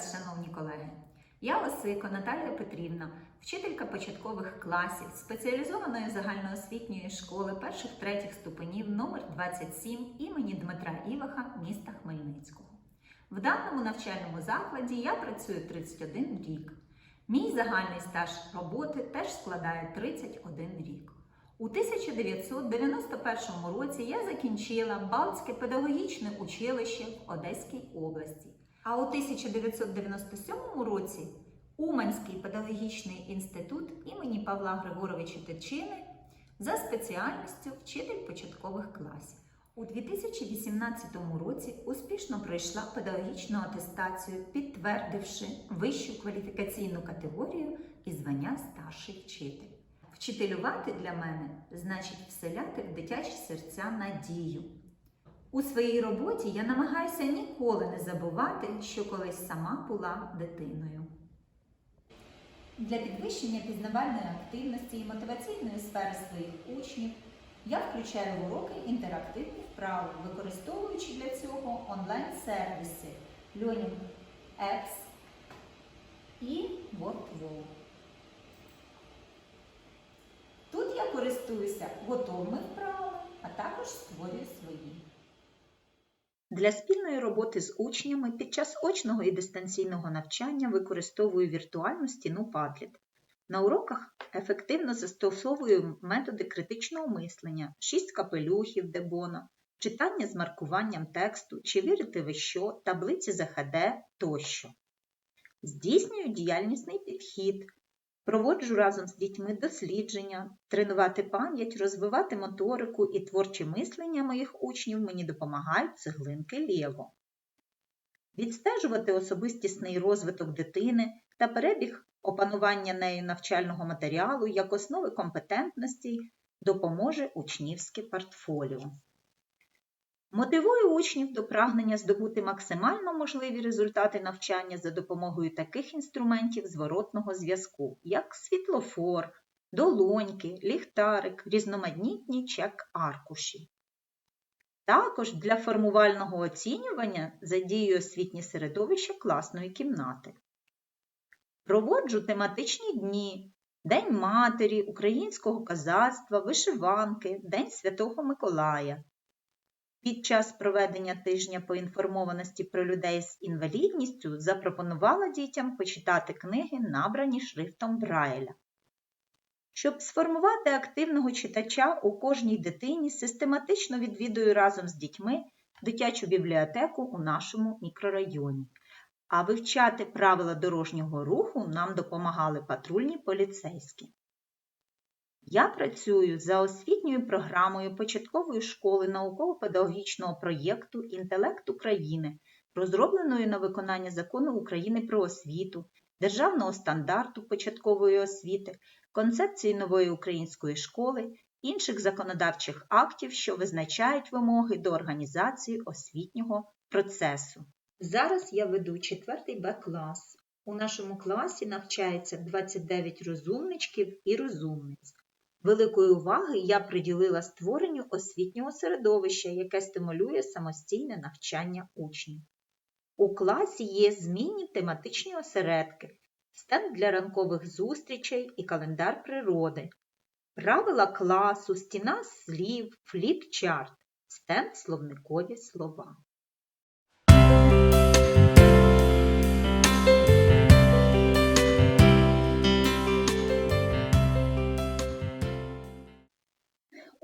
раз, шановні колеги. Я Осико Наталія Петрівна, вчителька початкових класів спеціалізованої загальноосвітньої школи перших третіх ступенів номер 27 імені Дмитра Іваха міста Хмельницького. В даному навчальному закладі я працюю 31 рік. Мій загальний стаж роботи теж складає 31 рік. У 1991 році я закінчила Балтське педагогічне училище в Одеській області. А у 1997 році Уманський педагогічний інститут імені Павла Григоровича Тичини за спеціальністю вчитель початкових класів. У 2018 році успішно пройшла педагогічну атестацію, підтвердивши вищу кваліфікаційну категорію і звання старший вчитель. Вчителювати для мене значить вселяти в дитячі серця надію. У своїй роботі я намагаюся ніколи не забувати, що колись сама була дитиною. Для підвищення пізнавальної активності і мотиваційної сфери своїх учнів я включаю в уроки інтерактивні вправи, використовуючи для цього онлайн-сервіси Learning Apps і WordWall. Тут я користуюся готовими вправами, а також створюю свої. Для спільної роботи з учнями під час очного і дистанційного навчання використовую віртуальну стіну Padlet. На уроках ефективно застосовую методи критичного мислення, шість капелюхів Дебона, читання з маркуванням тексту, чи вірите ви що, таблиці ЗХД тощо. Здійснюю діяльнісний підхід, проводжу разом з дітьми дослідження, тренувати пам'ять, розвивати моторику і творче мислення моїх учнів мені допомагають цеглинки Лєво. Відстежувати особистісний розвиток дитини та перебіг опанування нею навчального матеріалу як основи компетентності допоможе учнівське портфоліо. Мотивую учнів до прагнення здобути максимально можливі результати навчання за допомогою таких інструментів зворотного зв'язку, як світлофор, долоньки, ліхтарик, різноманітні чек-аркуші. Також для формувального оцінювання задіюю освітнє середовище класної кімнати. Проводжу тематичні дні, День Матері, українського казацтва, вишиванки, День Святого Миколая. Під час проведення тижня поінформованості про людей з інвалідністю запропонувала дітям почитати книги, набрані шрифтом Брайля. Щоб сформувати активного читача у кожній дитині, систематично відвідую разом з дітьми дитячу бібліотеку у нашому мікрорайоні. А вивчати правила дорожнього руху нам допомагали патрульні поліцейські. Я працюю за освітньою програмою початкової школи науково-педагогічного проєкту Інтелект України, розробленою на виконання закону України про освіту, державного стандарту початкової освіти, концепції нової української школи, інших законодавчих актів, що визначають вимоги до організації освітнього процесу. Зараз я веду 4 Б клас. У нашому класі навчається 29 розумничків і розумниць. Великої уваги я приділила створенню освітнього середовища, яке стимулює самостійне навчання учнів. У класі є змінні тематичні осередки, стенд для ранкових зустрічей і календар природи, правила класу, стіна слів, фліп-чарт, стенд словникові слова.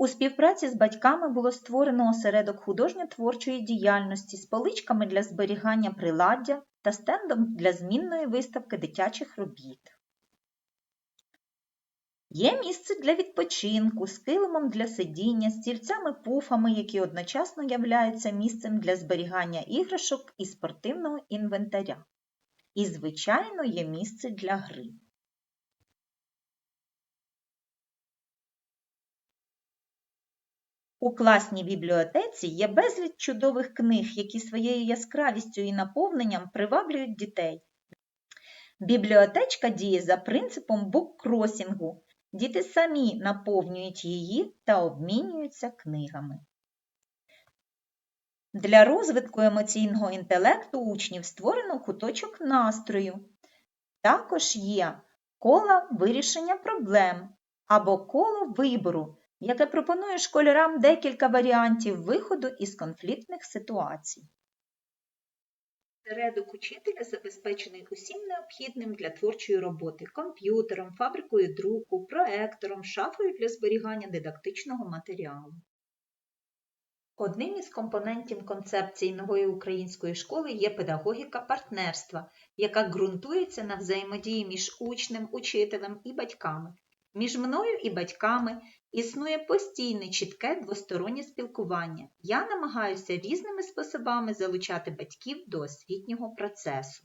У співпраці з батьками було створено осередок художньо-творчої діяльності з поличками для зберігання приладдя та стендом для змінної виставки дитячих робіт. Є місце для відпочинку з килимом для сидіння, стільцями-пуфами, які одночасно являються місцем для зберігання іграшок і спортивного інвентаря. І, звичайно, є місце для гри. У класній бібліотеці є безліч чудових книг, які своєю яскравістю і наповненням приваблюють дітей. Бібліотечка діє за принципом буккросінгу. Діти самі наповнюють її та обмінюються книгами. Для розвитку емоційного інтелекту учнів створено куточок настрою. Також є коло вирішення проблем або коло вибору, яке пропонує школярам декілька варіантів виходу із конфліктних ситуацій. Середок учителя забезпечений усім необхідним для творчої роботи комп'ютером, фабрикою друку, проектором, шафою для зберігання дидактичного матеріалу. Одним із компонентів концепції нової української школи є педагогіка партнерства, яка ґрунтується на взаємодії між учнем, учителем і батьками. Між мною і батьками існує постійне чітке двостороннє спілкування. Я намагаюся різними способами залучати батьків до освітнього процесу.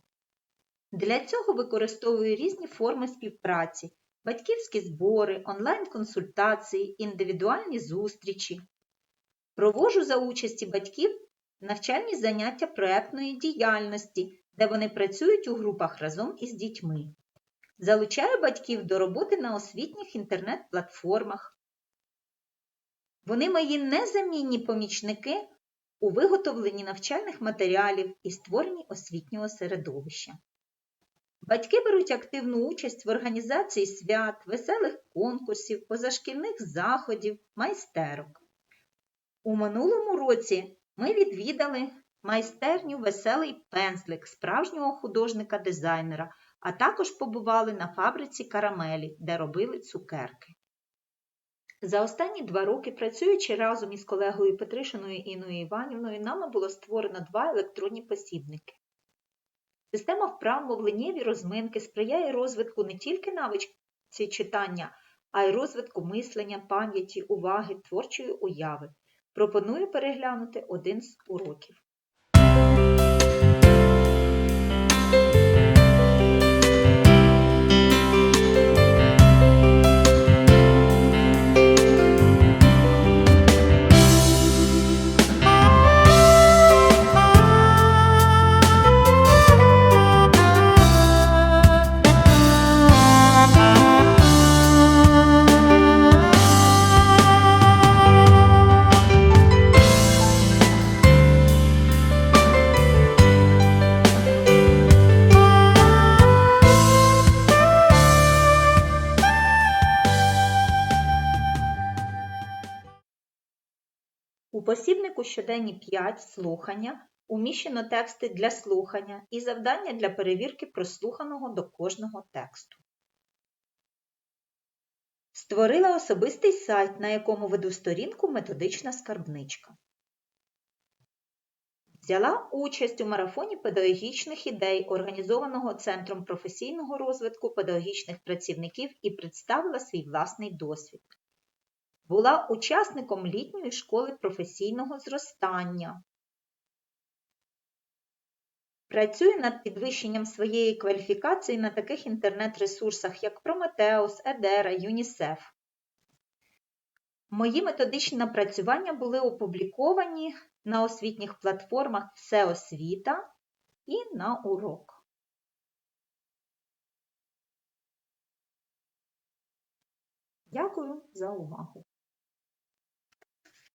Для цього використовую різні форми співпраці, батьківські збори, онлайн-консультації, індивідуальні зустрічі. Провожу за участі батьків навчальні заняття проектної діяльності, де вони працюють у групах разом із дітьми. Залучаю батьків до роботи на освітніх інтернет-платформах. Вони мої незамінні помічники у виготовленні навчальних матеріалів і створенні освітнього середовища. Батьки беруть активну участь в організації свят, веселих конкурсів, позашкільних заходів, майстерок. У минулому році ми відвідали майстерню Веселий пензлик справжнього художника-дизайнера, а також побували на фабриці карамелі, де робили цукерки. За останні два роки, працюючи разом із колегою Петришиною Інною Іванівною, нами було створено два електронні посібники. Система вправ мовленнєві розминки сприяє розвитку не тільки навичці читання, а й розвитку мислення, пам'яті, уваги, творчої уяви. Пропоную переглянути один з уроків. У посібнику щоденні 5 слухання уміщено тексти для слухання і завдання для перевірки прослуханого до кожного тексту. Створила особистий сайт, на якому веду сторінку методична скарбничка. Взяла участь у марафоні педагогічних ідей, організованого Центром професійного розвитку педагогічних працівників і представила свій власний досвід. Була учасником літньої школи професійного зростання. Працює над підвищенням своєї кваліфікації на таких інтернет-ресурсах, як Прометеус, Едера, ЮНІСЕФ. Мої методичні напрацювання були опубліковані на освітніх платформах Всеосвіта і на урок. Дякую за увагу!